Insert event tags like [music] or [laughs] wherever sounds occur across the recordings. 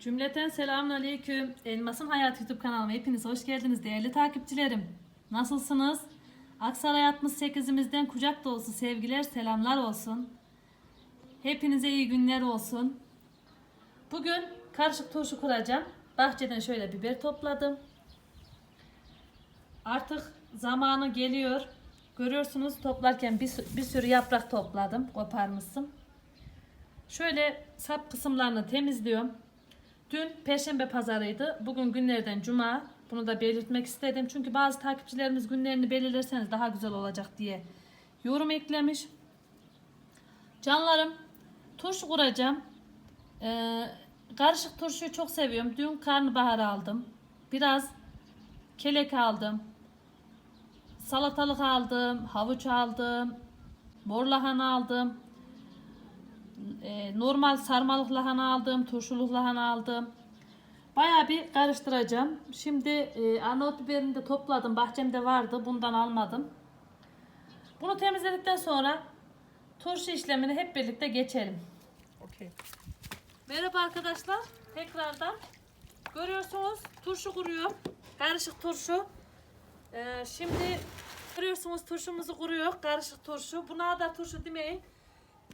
Cümleten selamun aleyküm. Elmas'ın Hayat YouTube kanalıma hepiniz hoş geldiniz değerli takipçilerim. Nasılsınız? Aksaray 68'imizden kucak dolusu sevgiler, selamlar olsun. Hepinize iyi günler olsun. Bugün karışık turşu kuracağım. Bahçeden şöyle biber topladım. Artık zamanı geliyor. Görüyorsunuz toplarken bir, bir sürü yaprak topladım. Koparmışım. Şöyle sap kısımlarını temizliyorum. Dün Perşembe pazarıydı. Bugün günlerden Cuma. Bunu da belirtmek istedim. Çünkü bazı takipçilerimiz günlerini belirlerseniz daha güzel olacak diye yorum eklemiş. Canlarım turşu kuracağım. Ee, karışık turşuyu çok seviyorum. Dün karnabahar aldım. Biraz kelek aldım. Salatalık aldım. Havuç aldım. Mor aldım. Ee, normal sarmalık lahana aldım, turşuluk lahana aldım. Bayağı bir karıştıracağım. Şimdi e, Arnavut biberini de topladım. Bahçemde vardı. Bundan almadım. Bunu temizledikten sonra turşu işlemini hep birlikte geçelim. Okey. Merhaba arkadaşlar. Tekrardan görüyorsunuz turşu kuruyor. Karışık turşu. Ee, şimdi görüyorsunuz turşumuzu kuruyor. Karışık turşu. Buna da turşu demeyin.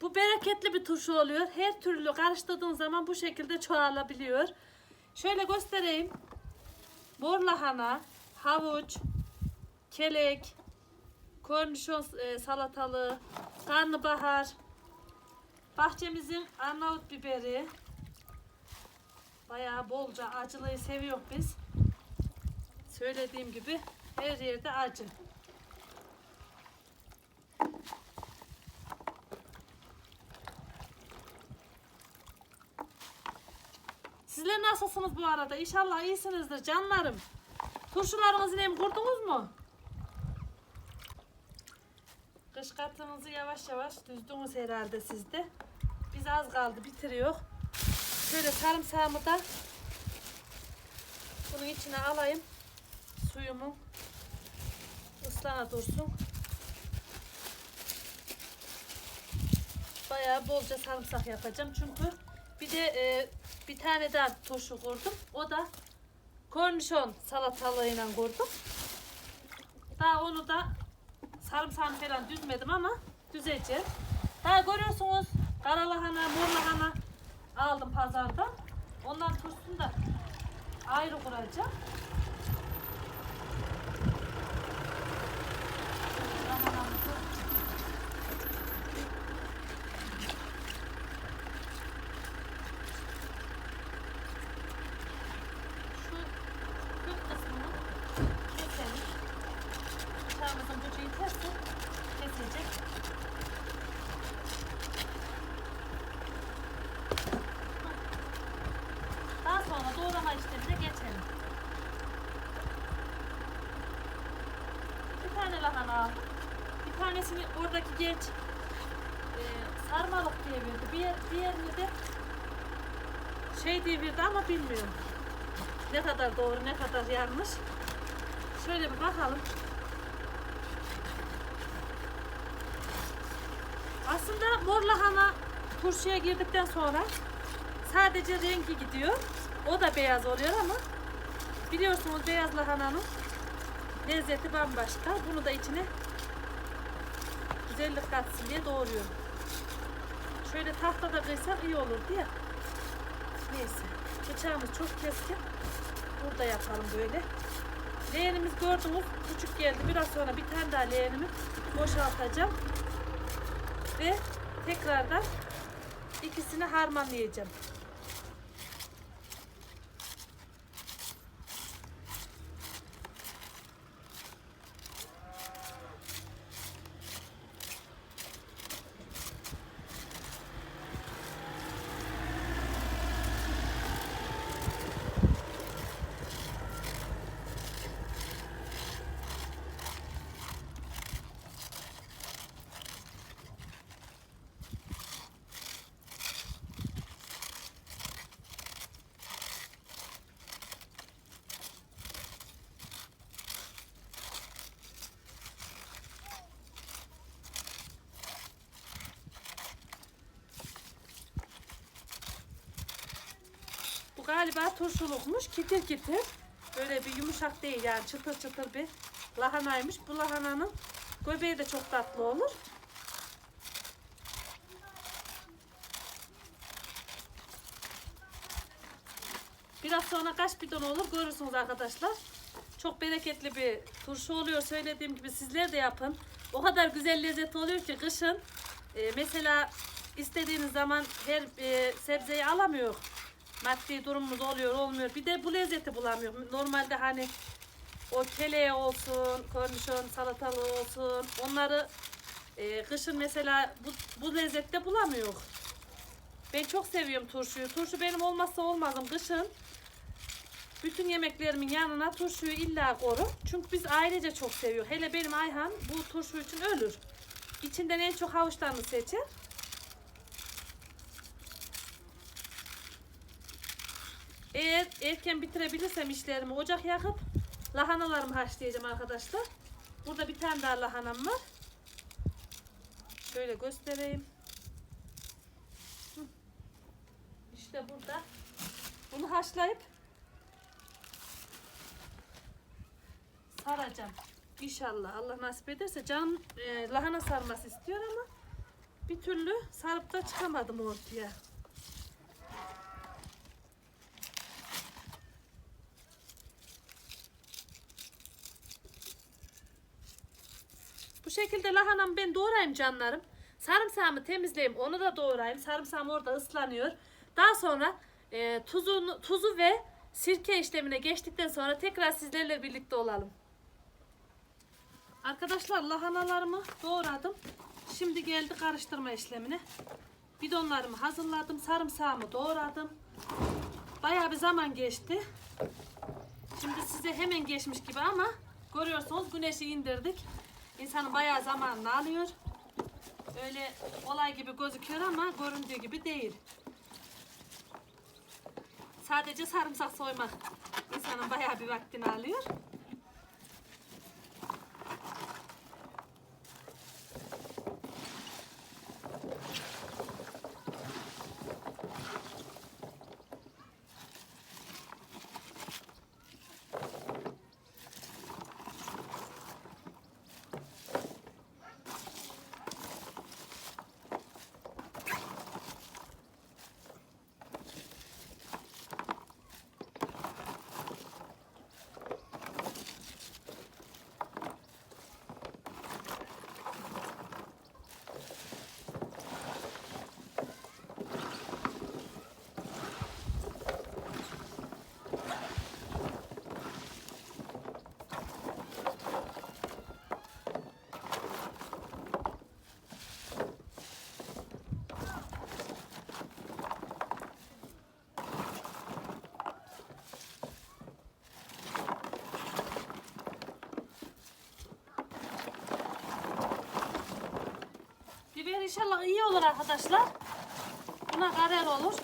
Bu bereketli bir turşu oluyor. Her türlü karıştırdığın zaman bu şekilde çoğalabiliyor. Şöyle göstereyim. Mor lahana, havuç, kelek, kornişon e, salatalığı, karnabahar, bahçemizin Arnavut biberi. Bayağı bolca acılıyı seviyor biz. Söylediğim gibi her yerde acı. Sizler nasılsınız bu arada? İnşallah iyisinizdir canlarım. Turşularınızı nem kurdunuz mu? Kış katınızı yavaş yavaş düzdünüz herhalde sizde. Biz az kaldı bitiriyor. Şöyle sarımsağımı da bunun içine alayım. Suyumu ıslana dursun. Bayağı bolca sarımsak yapacağım çünkü bir de e, bir tane daha turşu kurdum. O da kornişon salatalığıyla kurdum. Daha onu da sarımsağını falan düzmedim ama düzeceğim. Daha görüyorsunuz kara lahana, mor lahana aldım pazardan. Ondan turşusunu da ayrı kuracağım. Lahanamızı şu kök kısmını keselim. Bıçağımızın ucu yeterse kesecek. Daha sonra doğrama işlemine geçelim. Bir tane lahana aldım. Bir oradaki genç e, sarmalık diye verdi. Bir, diğerini de şey diye verdi ama bilmiyorum. Ne kadar doğru ne kadar yanlış. Şöyle bir bakalım. Aslında mor lahana turşuya girdikten sonra sadece rengi gidiyor. O da beyaz oluyor ama biliyorsunuz beyaz lahananın lezzeti bambaşka. Bunu da içine güzellik katsın diye doğruyorum. Şöyle tahtada kıysam iyi olurdu ya. Neyse. Bıçağımız çok keskin. Burada yapalım böyle. Leğenimiz gördünüz küçük geldi. Biraz sonra bir tane daha leğenimi boşaltacağım. Ve tekrardan ikisini harmanlayacağım. Galiba turşulukmuş. Kitir kitir. Böyle bir yumuşak değil yani çıtır çıtır bir lahanaymış. Bu lahananın göbeği de çok tatlı olur. Biraz sonra kaç bidon olur görürsünüz arkadaşlar. Çok bereketli bir turşu oluyor. Söylediğim gibi sizler de yapın. O kadar güzel lezzet oluyor ki kışın e, mesela istediğiniz zaman her e, sebzeyi alamıyor. Maddi durumumuz oluyor olmuyor. Bir de bu lezzeti bulamıyor. Normalde hani o keleği olsun, kornişon salatalığı olsun onları e, kışın mesela bu, bu lezzette bulamıyor. Ben çok seviyorum turşuyu. Turşu benim olmazsa olmazım kışın. Bütün yemeklerimin yanına turşuyu illa korum. Çünkü biz ailece çok seviyor. Hele benim Ayhan bu turşu için ölür. İçinden en çok havuçlarını seçer. Eğer erken bitirebilirsem işlerimi ocak yakıp lahanalarımı haşlayacağım arkadaşlar. Burada bir tane daha lahanam var. Şöyle göstereyim. İşte burada. Bunu haşlayıp saracağım. İnşallah Allah nasip ederse canım e, lahana sarması istiyor ama bir türlü sarıp da çıkamadım ortaya. Şekilde lahanamı ben doğrayayım canlarım. Sarımsağımı temizleyeyim onu da doğrayayım. Sarımsağım orada ıslanıyor. Daha sonra e, tuzunu, tuzu ve sirke işlemine geçtikten sonra tekrar sizlerle birlikte olalım. Arkadaşlar lahanalarımı doğradım. Şimdi geldi karıştırma işlemine. Bidonlarımı hazırladım. Sarımsağımı doğradım. Bayağı bir zaman geçti. Şimdi size hemen geçmiş gibi ama görüyorsunuz güneşi indirdik. İnsanın bayağı zamanını alıyor. Öyle olay gibi gözüküyor ama göründüğü gibi değil. Sadece sarımsak soymak insanın bayağı bir vaktini alıyor. Biber inşallah iyi olur arkadaşlar. Buna karar olur.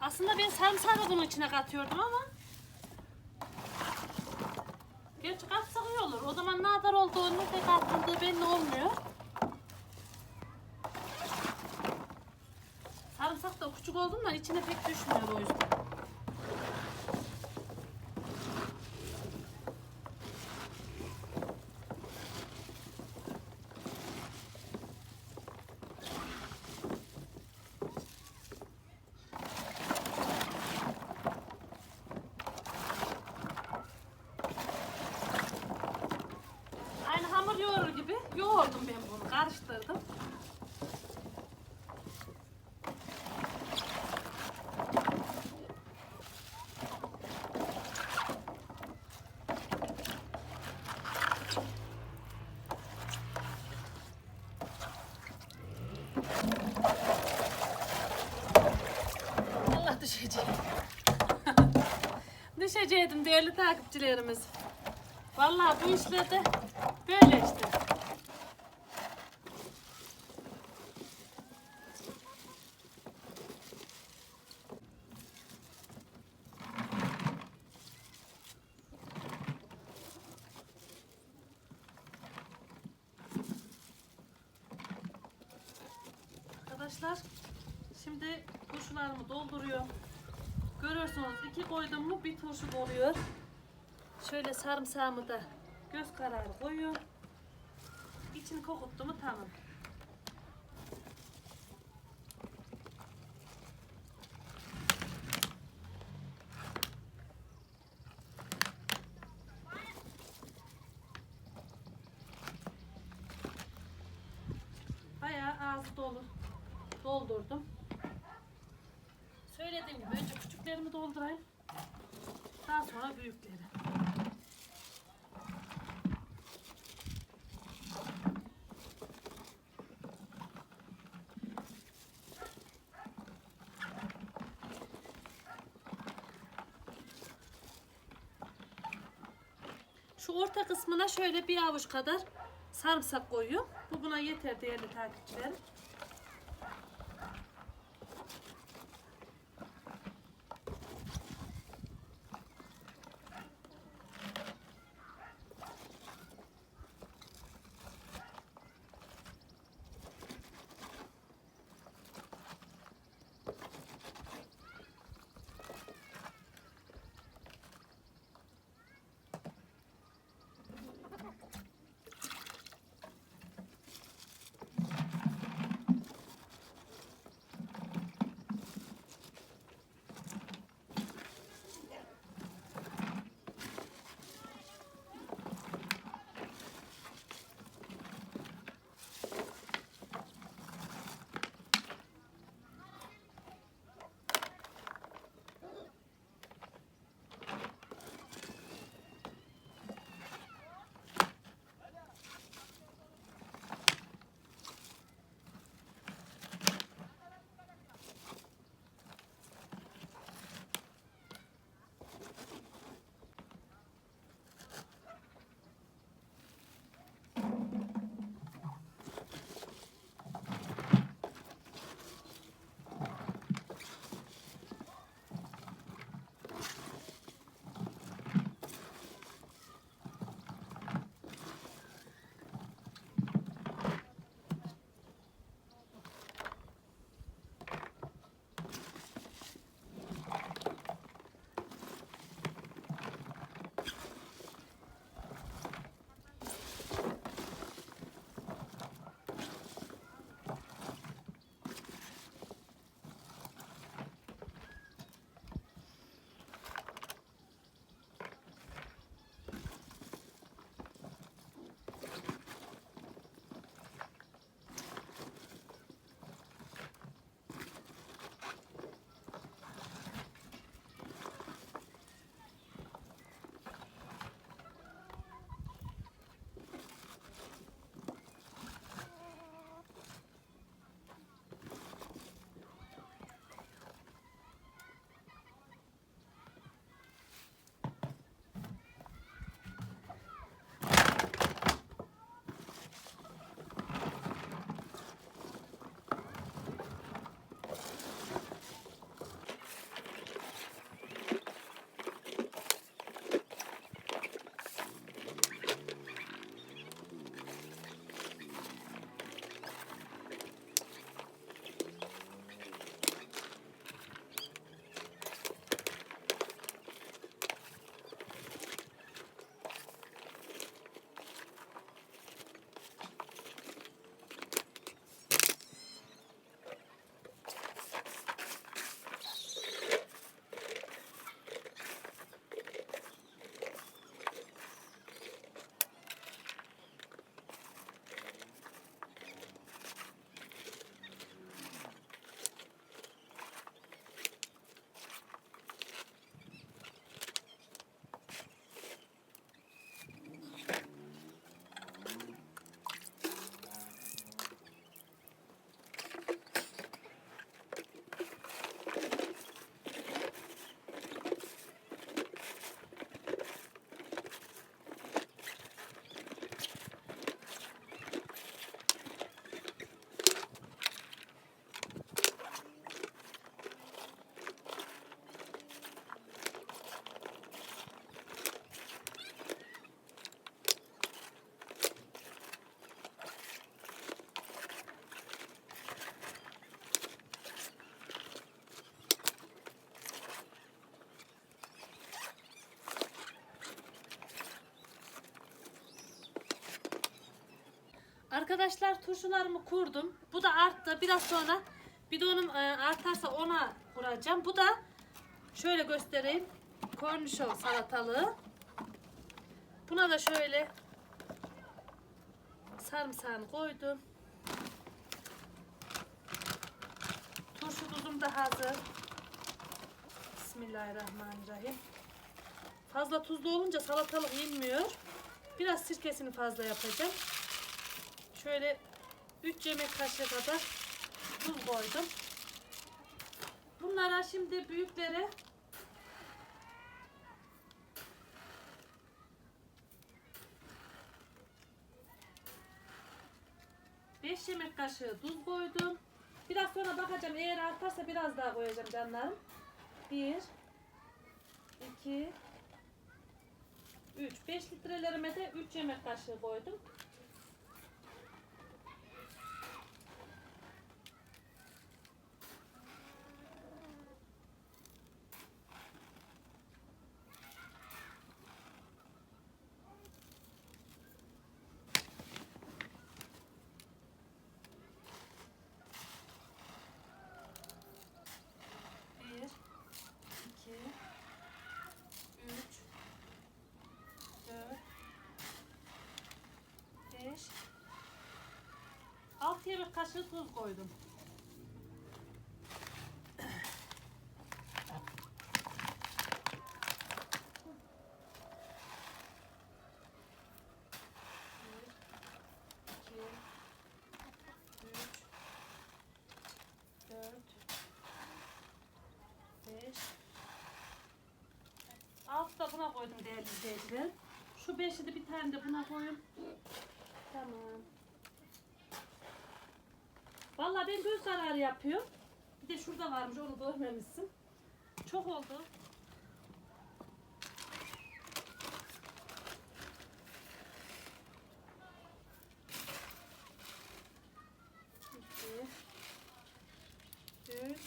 Aslında ben sarımsağı da bunun içine katıyordum ama Gerçi katsak iyi olur. O zaman ne kadar olduğunu ne katıldığı belli olmuyor. Sarımsak da küçük olduğundan içine pek düşmüyor o yüzden. Aynı hamur yoğurur gibi yoğurdum ben bunu, karıştırdım. Allah düşeceğim. Düşeceydim değerli takipçilerimiz. Vallahi bu işlerde böyle işte. arkadaşlar. Şimdi turşularımı dolduruyor. Görüyorsunuz iki koydum mu bir turşu doluyor. Şöyle sarımsağımı da göz kararı koyuyor. İçini kokuttu mu tamam. Bayağı ağzı dolu. Doldurdum. Söylediğim gibi önce doldurayım. Daha sonra büyükleri. Şu orta kısmına şöyle bir avuç kadar sarımsak koyuyorum. Bu buna yeter değerli takipçilerim. Arkadaşlar turşularımı kurdum. Bu da arttı. Biraz sonra bidonum e, artarsa ona kuracağım. Bu da şöyle göstereyim. Kornişon salatalığı. Buna da şöyle sarımsağını koydum. Turşu tuzum da hazır. Bismillahirrahmanirrahim. Fazla tuzlu olunca salatalık yenmiyor. Biraz sirkesini fazla yapacağım. Şöyle 3 yemek kaşığı kadar tuz koydum. Bunlara şimdi büyüklere Beş yemek kaşığı tuz koydum. Biraz sonra bakacağım. Eğer artarsa biraz daha koyacağım canlarım. Bir, iki, üç. Beş litrelerime de üç yemek kaşığı koydum. Bir, iki, üç, dört, beş, altı yemek kaşığı tuz koydum. Altı da buna koydum değerli izleyiciler. Şu beşi de bir tane de buna koyun. Tamam. Vallahi ben göz kararı yapıyorum. Bir de şurada varmış onu görmemişsin. Çok oldu. Üç,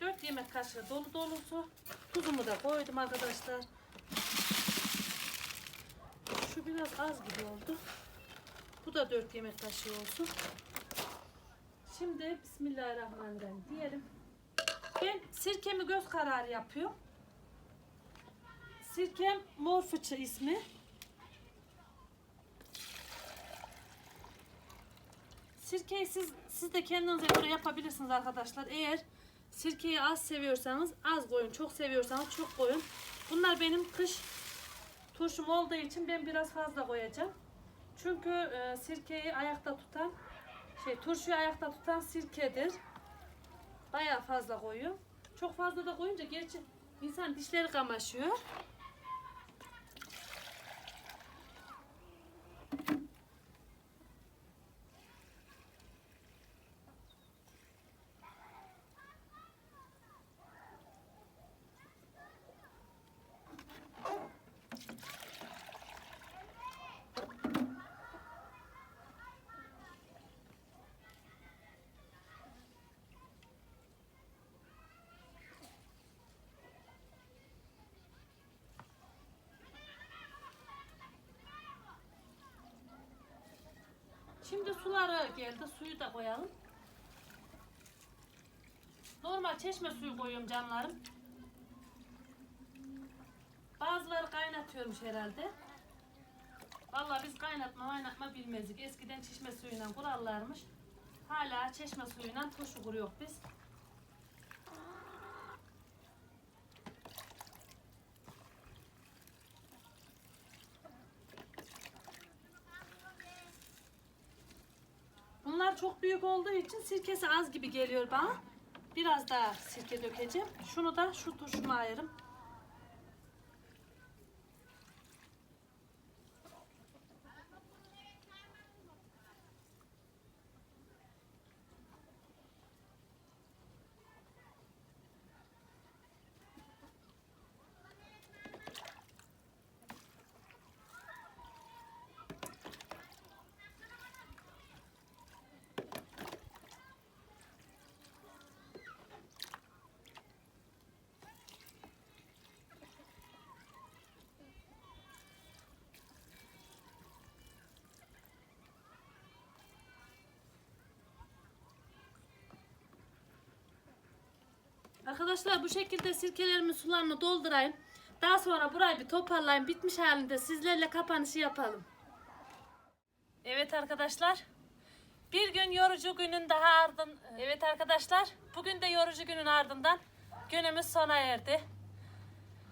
4 yemek kaşığı dolu dolusu. Tuzumu da koydum arkadaşlar. Şu biraz az gibi oldu. Bu da 4 yemek kaşığı olsun. Şimdi Bismillahirrahmanirrahim diyelim. Ben sirkemi göz kararı yapıyorum. Sirkem mor fıçı ismi. Sirkeyi siz, siz de kendinize göre yapabilirsiniz arkadaşlar. Eğer sirkeyi az seviyorsanız az koyun. Çok seviyorsanız çok koyun. Bunlar benim kış turşum olduğu için ben biraz fazla koyacağım. Çünkü e, sirkeyi ayakta tutan şey turşuyu ayakta tutan sirkedir. Bayağı fazla koyuyorum. Çok fazla da koyunca gerçi insan dişleri kamaşıyor. Şimdi suları geldi. Suyu da koyalım. Normal çeşme suyu koyuyorum canlarım. Bazıları kaynatıyormuş herhalde. Vallahi biz kaynatma kaynatma bilmezdik. Eskiden çeşme suyuyla kurallarmış. Hala çeşme suyuyla turşu kuruyor biz. Bunlar büyük olduğu için sirkesi az gibi geliyor bana. Biraz daha sirke dökeceğim. Şunu da şu turşuma ayırım. Arkadaşlar bu şekilde sirkelerimin sularını doldurayım. Daha sonra burayı bir toparlayayım. Bitmiş halinde sizlerle kapanışı yapalım. Evet arkadaşlar. Bir gün yorucu günün daha ardın. Evet arkadaşlar. Bugün de yorucu günün ardından günümüz sona erdi.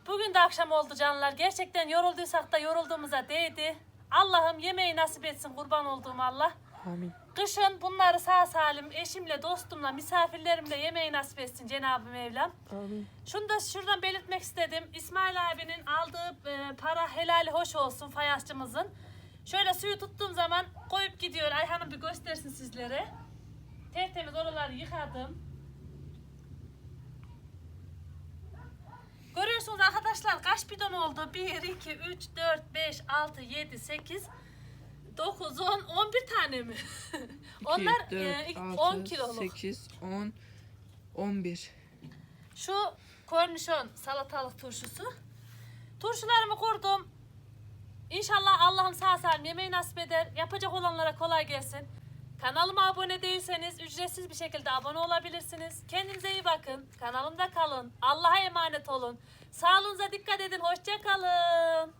Bugün de akşam oldu canlar. Gerçekten yorulduysak da yorulduğumuza değdi. Allah'ım yemeği nasip etsin kurban olduğum Allah. Amin. Kışın bunları sağ salim eşimle, dostumla, misafirlerimle yemeği nasip etsin Cenab-ı Mevlam. Amin. Şunu da şuradan belirtmek istedim. İsmail abinin aldığı e, para helali hoş olsun fayansçımızın. Şöyle suyu tuttuğum zaman koyup gidiyor. Ayhan'ım bir göstersin sizlere. Tertemiz oraları yıkadım. Görüyorsunuz arkadaşlar kaç bidon oldu? 1, 2, 3, 4, 5, 6, 7, 8, 9, 10, 11 tane mi? [laughs] Onlar 2, e, 4, 10 6, kiloluk. 8, 10, 11. Şu kornişon salatalık turşusu. Turşularımı kurdum. İnşallah Allah'ım sağ salim yemeği nasip eder. Yapacak olanlara kolay gelsin. Kanalıma abone değilseniz ücretsiz bir şekilde abone olabilirsiniz. Kendinize iyi bakın. Kanalımda kalın. Allah'a emanet olun. Sağlığınıza dikkat edin. Hoşça kalın.